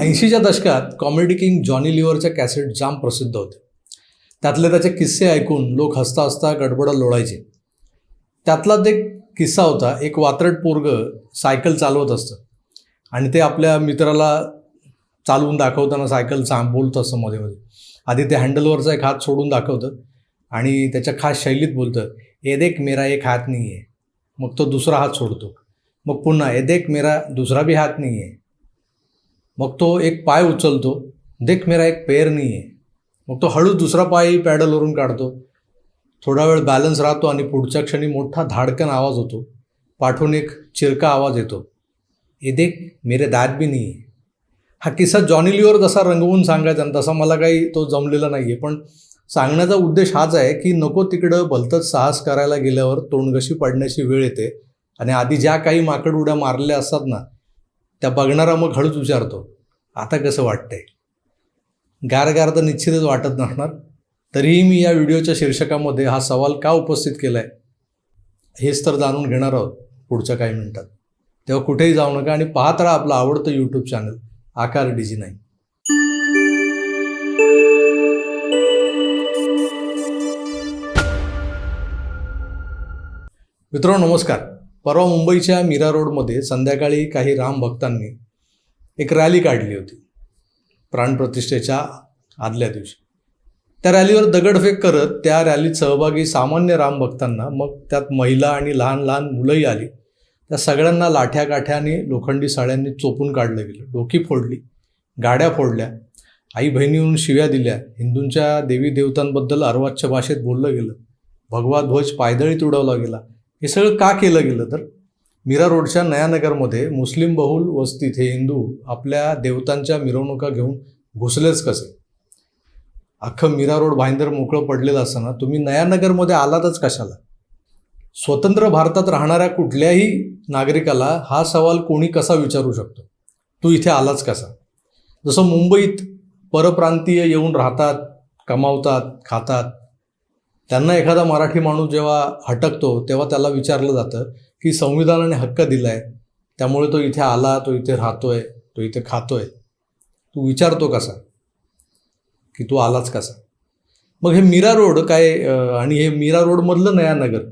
ऐंशीच्या दशकात comedy king Johnny लिव्हरच्या कॅसेट जाम प्रसिद्ध होते. त्यातले त्याचे किस्से ऐकून लोक हसता हसता गडबड लोळायचे. त्यातलाच एक किस्सा होता एक वात्रट पोरग सायकल चालवत असतं. आणि ते आपल्या मित्राला चालवून दाखवताना सायकल चा बोलतं असतं मध्ये मध्ये. आधी ते हँडलवरचा एक हात सोडून दाखवतं आणि त्याच्या खास शैलीत बोलतं ए देख मेरा एक हात नाही आहे मग तो दुसरा हात सोडतो. मग पुन्हा ए देख मेरा दुसरा बी हात नाही आहे मग तो एक पाय उचलतो. देख मेरा एक पेर नाही आहे मग तो हळू दुसरा पायही पॅडलवरून काढतो. थोडा वेळ बॅलन्स राहतो आणि पुढच्या क्षणी मोठा धाडकन आवाज होतो. पाठून एक चिरका आवाज येतो. ए देख मेरे दात बी नाही आहे हा किस्सा जॉनी लिओर जसा रंगवून सांगायचा आणि तसा मला काही तो जमलेला नाही आहे पण सांगण्याचा उद्देश हाच आहे की नको तिकडं भलतंच साहस करायला गेल्यावर तोंडगशी पडण्याची वेळ येते. आणि आधी ज्या काही माकड उड्या मारल्या असतात ना त्या बघणारा मग हळूच विचारतो आता कसं वाटतंय? गार गार तर निश्चितच वाटत नसणार. तरीही मी या व्हिडिओच्या शीर्षकामध्ये हा सवाल का उपस्थित केला आहे हेच तर जाणून घेणार आहोत पुढच्या काही मिनिटात. तेव्हा कुठेही जाऊ नका आणि पाहत राहा आपलं आवडतं यूट्यूब चॅनल आकार डीजी नाही मित्रांनो नमस्कार. परवा मुंबईच्या मीरा रोडमध्ये संध्याकाळी काही राम भक्तांनी एक रॅली काढली होती. प्राणप्रतिष्ठेच्या आदल्या दिवशी. त्या रॅलीवर दगडफेक करत त्या रॅलीत सहभागी सामान्य राम भक्तांना मग त्यात महिला आणि लहान लहान मुलंही आली. त्या सगळ्यांना लाठ्या काठ्याने लोखंडी साड्यांनी चोपून काढलं गेलं. डोकी फोडली गाड्या फोडल्या आई बहिणीहून शिव्या दिल्या हिंदूंच्या देवी देवतांबद्दल अर्वाच्य भाषेत बोललं गेलं भगवा ध्वज पायदळीत उडवला गेला हे सगळं का केलं गेलं तर? मीरा रोडच्या नयानगरमध्ये मुस्लिम बहुल वस्तीत हे हिंदू आपल्या देवतांच्या मिरवणुका घेऊन घुसलेच कसे? अख्खं मीरा रोड भाईंदर मोकळं पडलेलं असताना तुम्ही नयानगरमध्ये आलातच कशाला? स्वतंत्र भारतात राहणाऱ्या कुठल्याही नागरिकाला हा सवाल कोणी कसा विचारू शकतो? तू इथे आलाच कसा? जसं मुंबईत परप्रांतीय येऊन राहतात कमावतात खातात त्यांना एखादा मराठी माणूस जेव्हा हटकतो तेव्हा त्याला विचारलं जातं की संविधानाने हक्क दिला आहे त्यामुळे तो इथे आला तो इथे राहतोय तो इथे खातोय. तू विचारतो कसा? की तू आलाच कसा? मग हे मीरा रोड काय आणि हे मीरा रोडमधलं नयानगर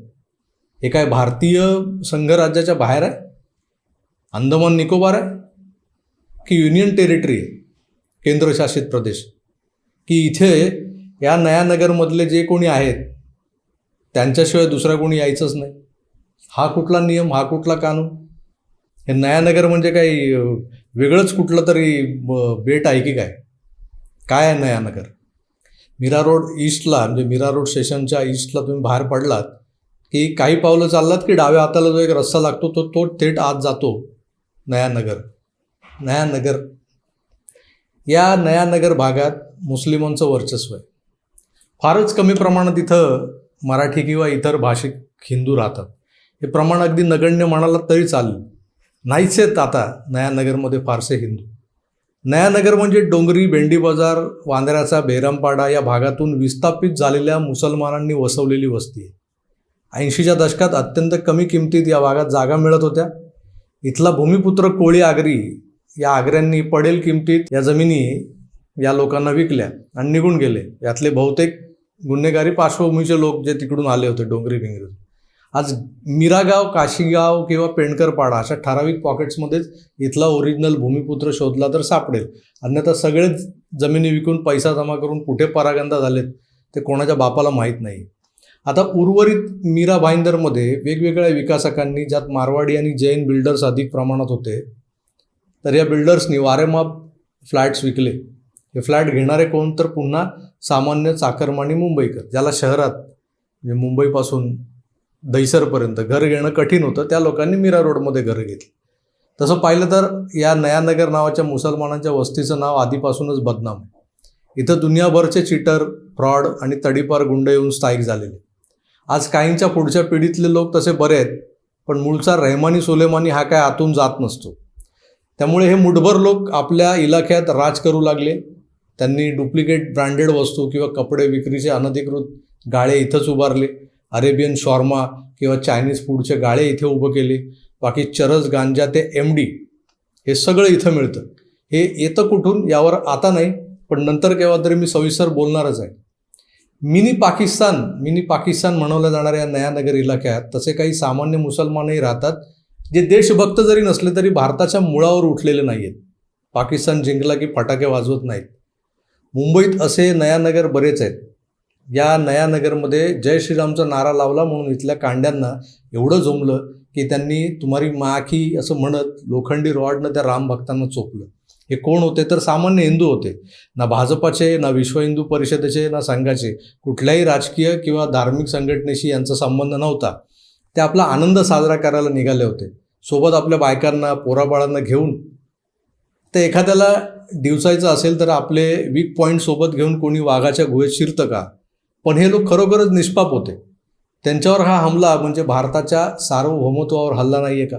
हे काय भारतीय संघराज्याच्या बाहेर आहे? अंदमान निकोबार आहे? की युनियन टेरिटरी आहे? केंद्रशासित प्रदेश? की इथे या नयानगरमधले जे कोणी आहेत त्यांच्याशिवाय दुसरा कोणी यायचंच नाही. हा कुठला नियम हा कुठला कानून? हे नयानगर म्हणजे काही वेगळंच कुठलं तरी बेट आहे की काय? काय आहे नयानगर मीरा रोड ईस्टला म्हणजे मीरा रोड स्टेशनच्या ईस्टला तुम्ही बाहेर पडलात की काही पावलं चाललात की डाव्या हाताला जो एक रस्ता लागतो तो तो थेट आत जातो नयानगर नयानगर या नयानगर भागात मुस्लिमांचं वर्चस्व आहे. फारच कमी प्रमाणात इथं मराठी किंवा इतर भाषिक हिंदू राहतात. हे प्रमाण अगदी नगण्य म्हणाला तरी चालेल. नाहीच आहेत आता नयानगरमध्ये फारसे हिंदू. नयानगर म्हणजे डोंगरी भेंडी बाजार वांद्र्याचा बेरमपाडा या भागातून विस्थापित झालेल्या मुसलमानांनी वसवलेली वस्ती आहे. ऐंशीच्या दशकात अत्यंत कमी किमतीत या भागात जागा मिळत होत्या. इथला भूमिपुत्र कोळी आगरी या आगऱ्यांनी पडेल किमतीत या जमिनी या लोकांना विकल्या आणि निघून गेले. यातले बहुतेक गुन्हेगारी पार्श्वभूमीचे लोक जे तिकडून आले होते डोंगरी भिंगरी. आज मिरागाव काशीगाव किंवा पेंडकरपाडा अशा ठराविक पॉकेट्समध्येच इथला ओरिजिनल भूमिपुत्र शोधला तर सापडेल. अन्यथा सगळेच जमिनी विकून पैसा जमा करून कुठे परागंदा झालेत ते कोणाच्या बापाला माहीत नाही. आता उर्वरित मीरा भाईंदरमध्ये वेगवेगळ्या विकासकांनी ज्यात मारवाडी आणि जैन बिल्डर्स अधिक प्रमाणात होते तर या बिल्डर्सनी वारेमाप फ्लॅट्स विकले. हे फ्लॅट घेणारे कोण तर पुन्हा सामान्य चाकरमानी मुंबईकर ज्याला शहरात म्हणजे मुंबईपासून दहिसरपर्यंत घर घेणं कठीण होतं त्या लोकांनी मीरा रोडमध्ये घरं घेतली. तसं पाहिलं तर या नयानगर नावाच्या मुसलमानांच्या वस्तीचं नाव आधीपासूनच बदनाम आहे. इथं दुनियाभरचे चिटर फ्रॉड आणि तडीपार गुंड येऊन स्थायिक झालेले आज काहींच्या पुढच्या पिढीतले लोक तसे बरे आहेत पण मूळचा रहमानी सुलेमानी हा काय आतून जात नसतो. त्यामुळे हे मुठभर लोक आपल्या इलाख्यात राज करू लागले. त्यांनी डुप्लिकेट ब्रँडेड वस्तू किंवा कपडे विक्रीचे अनधिकृत गाळे इथंच उभारले. अरेबियन शॉर्मा किंवा चायनीज फूडचे गाळे इथे उभं केले. बाकी चरस गांजा ते एम डी हे सगळं इथं मिळतं. हे येतं कुठून? यावर आता नाही पण नंतर केव्हा तरी मी सविस्तर बोलणारच आहे. मिनी पाकिस्तान मिनी पाकिस्तान म्हणवल्या जाणाऱ्या नयानगर इलाक्यात तसे काही सामान्य मुसलमानही राहतात जे देशभक्त जरी नसले तरी भारताच्या मुळावर उठलेले नाही आहेत पाकिस्तान जिंकला की फटाके वाजवत नाहीत. मुंबईत असे नयानगर बरेच आहेत. या नयानगरमध्ये जय श्रीरामचा नारा लावला म्हणून इथल्या कांड्यांना एवढं जमलं की त्यांनी तुम्हारी माखी असं म्हणत लोखंडी रॉडनं त्या राम भक्तांना चोपलं. हे कोण होते? तर सामान्य हिंदू होते. ना भाजपाचे ना विश्व हिंदू परिषदेचे ना संघाचे. कुठल्याही राजकीय किंवा धार्मिक संघटनेशी यांचा संबंध नव्हता. ते आपला आनंद साजरा करायला निघाले होते. सोबत आपल्या बायकांना पोराबाळांना घेऊन तर एखाद्याला दिवसायचं असेल तर आपले वीक पॉईंट सोबत घेऊन कोणी वाघाच्या गुहेत शिरतं का? पण हे लोक खरोखरच निष्पाप होते. त्यांच्यावर हा हमला म्हणजे भारताच्या सार्वभौमत्वावर हल्ला नाही आहे का?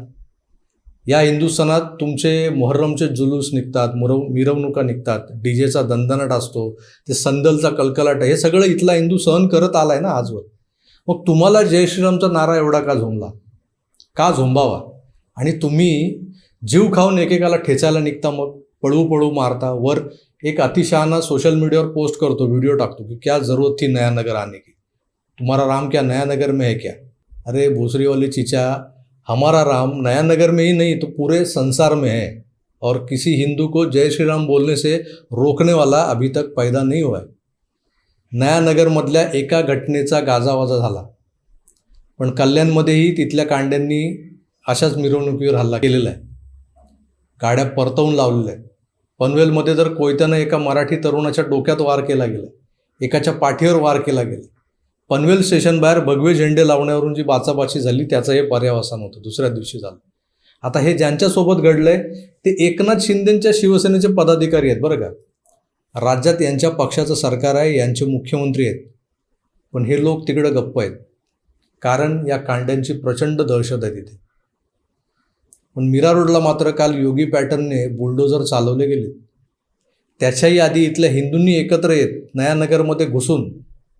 या हिंदुस्थानात तुमचे मोहर्रमचे जुलूस निघतात मुरव मिरवणुका निघतात डी जेचा दणदणाट असतो ते संदलचा कलकलाट हे सगळं इथला हिंदू सहन करत आला आहे ना आजवर. मग तुम्हाला जय श्रीरामचा नारा एवढा का झोंबला? का झोंबावा? आणि तुम्ही जीव खाऊन एकेकाला ठेचायला निघता मग पळू पळू मारता. वर एक अतिशहाना सोशल मीडियावर पोस्ट करतो व्हिडिओ टाकतो की क्या जरूरत थी नया नगर आने की? तुम्हारा राम क्या नया नगर में है क्या? अरे भोसरीवाली वाली चीचा हमारा राम नया नगर में ही नहीं तो पूरे संसार में है। और किसी हिंदू को जय श्री राम बोलने से रोकने वाला अभी तक पैदा नहीं हुआ है। नया नगरमधल्या एका घटनेचा गाजावाजा झाला. पण कल्याणमध्येही तिथल्या कांड्यांनी अशाच मिरवणुकीवर हल्ला केलेला आहे. गाड्या परतवून लावलेल्या आहेत. पनवेलमध्ये जर कोयत्यानं एका मराठी तरुणाच्या डोक्यात वार केला गेला एकाच्या पाठीवर वार केला गेला पनवेल स्टेशन बाहेर भगवे झेंडे लावण्यावरून जी बाचाबाची झाली त्याचं हे पर्यावसान होतं दुसऱ्या दिवशी झालं. आता हे ज्यांच्यासोबत घडलंय ते एकनाथ शिंदेंच्या शिवसेनेचे पदाधिकारी आहेत बरं का? राज्यात यांच्या पक्षाचं सरकार आहे यांचे मुख्यमंत्री आहेत. पण हे लोक तिकडं गप्प आहेत. कारण या कांड्यांची प्रचंड दहशत आहे तिथे. पण मीरा रोडला मात्र काल योगी पॅटर्नने बुलडोजर चालवले गेले. त्याच्याही आधी इथल्या हिंदूंनी एकत्र येत नयानगरमध्ये घुसून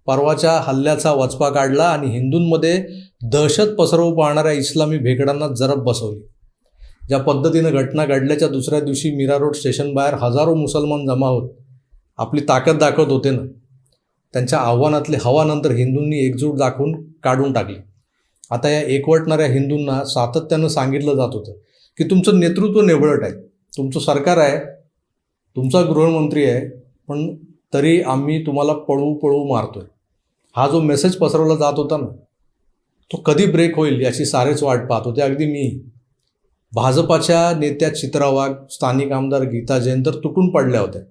परवाच्या हल्ल्याचा वचपा काढला आणि हिंदूंमध्ये दहशत पसरवू पाहणाऱ्या इस्लामी भेकडांना जरब बसवली. ज्या पद्धतीनं घटना घडल्याच्या दुसऱ्या दिवशी मीरा रोड स्टेशन बाहेर हजारो मुसलमान जमा होत आपली ताकद दाखवत होते ना. त्यांच्या आव्हानातले हवानंतर हिंदूंनी एकजूट दाखवून काढून टाकली. आता या एकवटणाऱ्या हिंदूंना सातत्यानं सांगितलं जात होतं. की तुमचं नेतृत्व निवडट आहे. तुमचं सरकार आहे. तुमचा गृहमंत्री आहे. पण तरी आम्ही तुम्हाला पळवू पळवू मारतोय. हा जो मेसेज पसरवला जात होता ना तो कधी ब्रेक होईल याची सारेच वाट पाहत होते. अगदी मी भाजपाच्या नेत्या चित्रा वाघ स्थानिक आमदार गीता जैन तर तुटून पडल्या होत्या.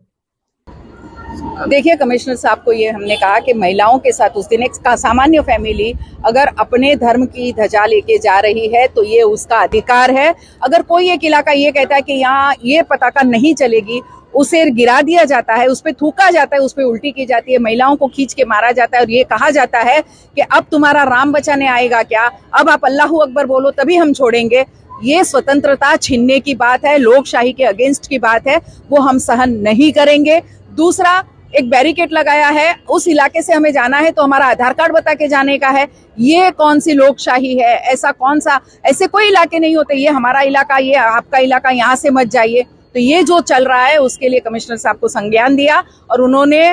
देखिए, कमिश्नर साहब को ये हमने कहा कि महिलाओं के साथ उस दिन एक सामान्य फैमिली अगर अपने धर्म की ध्वजा लेके जा रही है तो ये उसका अधिकार है। अगर कोई एक इलाका ये कहता है कि यहाँ ये पताका नहीं चलेगी, उसे गिरा दिया जाता है, उस पर थूका जाता है, उस पर उल्टी की जाती है, महिलाओं को खींच के मारा जाता है और ये कहा जाता है कि अब तुम्हारा राम बचाने आएगा क्या? अब आप अल्लाह अकबर बोलो, तभी हम छोड़ेंगे। ये स्वतंत्रता छीनने की बात है, लोकशाही के अगेंस्ट की बात है, वो हम सहन नहीं करेंगे। दूसरा एक बैरिकेड लगाया है, उस इलाके से हमें जाना है तो हमारा आधार कार्ड बता के जाने का है। ये कौन सी लोकशाही है? ऐसा कौन सा ऐसे कोई इलाके नहीं होते, ये हमारा इलाका, ये आपका इलाका, यहाँ से मत जाइए। तो ये जो चल रहा है, उसके लिए कमिश्नर साहब को संज्ञान दिया और उन्होंने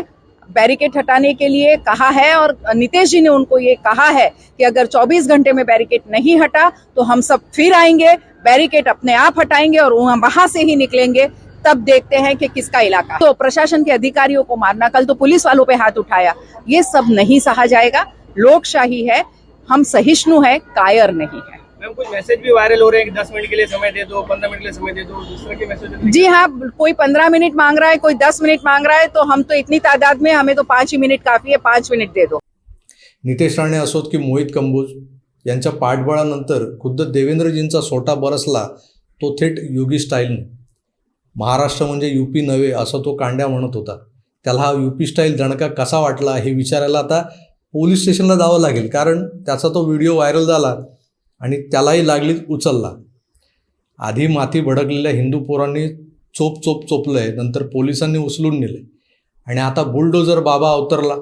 बैरिकेड हटाने के लिए कहा है और नितेश जी ने उनको ये कहा है कि अगर 24 घंटे में बैरिकेड नहीं हटा तो हम सब फिर आएँगे, बैरिकेड अपने आप हटाएँगे और वहाँ से ही निकलेंगे। तब देखते हैं कि किसका इलाका तो प्रशासन के अधिकारियों को मारना कल तो पुलिस वालों पे हाथ उठाया। ये सब नहीं सहा जाएगा। लोकशाही है हम सहिष्णु है कायर नहीं है। मैम कुछ मैसेज भी वायरल हो रहे हैं कि दस मिनट के लिए समय दे दो पंद्रह मिनट के लिए समय दे दो जिस तरह के मैसेज जी हाँ कोई पंद्रह मिनट मांग रहा है कोई दस मिनट मांग रहा है तो हम तो इतनी तादाद में हमें तो पांच ही मिनट काफी है पांच मिनट दे दो। नितेश राणे असोत की मोहित कंबोज यांच्या पाठबळानंतर खुद्द देवेंद्रजींचा सोटा बरसला तो थेट योगी स्टाईलने. महाराष्ट्र म्हणजे यू पी नव्हे असं तो कांड्या म्हणत होता. त्याला हा यू पी स्टाईल दणका कसा वाटला हे विचारायला आता पोलीस स्टेशनला जावं लागेल. कारण त्याचा तो व्हिडिओ व्हायरल झाला आणि त्यालाही लागलीच उचलला. आधी माती भडकलेल्या हिंदू पोरांनी चोप चोप चोपलं आहे नंतर पोलिसांनी उचलून नेलं आणि आता बुलडोजर बाबा अवतरला.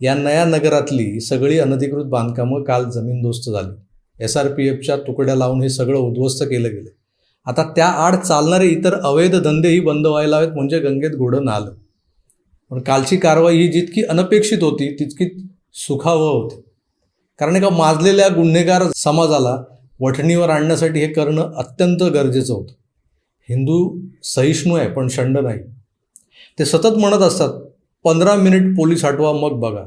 या नया नगरातली सगळी अनधिकृत बांधकामं काल जमीनदोस्त झाली. एस आर पी एफच्या तुकड्या लावून हे सगळं उद्ध्वस्त केलं गेलं आता त्या आड चालणारे इतर अवैध धंदेही बंद व्हायला हवेत म्हणजे गंगेत घोडं आलं पण कालची कारवाई ही जितकी अनपेक्षित होती तितकी सुखावह होती. कारण एका माजलेल्या गुन्हेगार समाजाला वठणीवर आणण्यासाठी हे करणं अत्यंत गरजेचं होतं. हिंदू सहिष्णू आहे पण शंड नाही. ते सतत म्हणत असतात पंधरा मिनिट पोलीस हटवा मग बघा.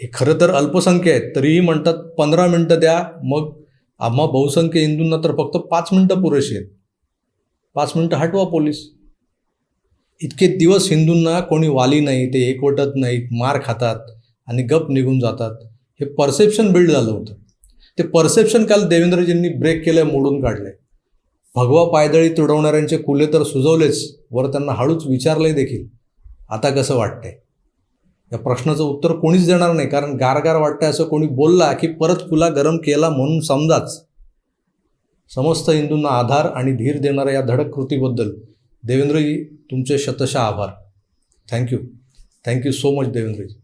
हे खरं तर अल्पसंख्य आहेत तरीही म्हणतात पंधरा मिनटं द्या मग आम्हा बहुसंख्य हिंदूंना तर फक्त पाच मिनटं पुरेशी आहेत. पाच मिनटं हटवा पोलीस. इतके दिवस हिंदूंना कोणी वाली नाही ते एकवटत नाहीत मार खातात आणि गप निघून जातात. हे परसेप्शन बिल्ड झालं होतं. ते परसेप्शन काल देवेंद्रजींनी ब्रेक केलं मोडून काढलंय. भगवा पायदळी तुडवणाऱ्यांचे कुले तर सुजवलेच वर त्यांना हळूच विचारले देखील. आता कसं वाटतंय? या प्रश्नाचं उत्तर कोणीच देणार नाही कारण गारगार वाटतंय असं कोणी बोलला की परत कुला गरम केला म्हणून समजाच. समस्त हिंदूंना आधार आणि धीर देणाऱ्या या धडक कृतीबद्दल. देवेंद्रजी तुमचे शतशः आभार. Thank you thank you so much Devendraji.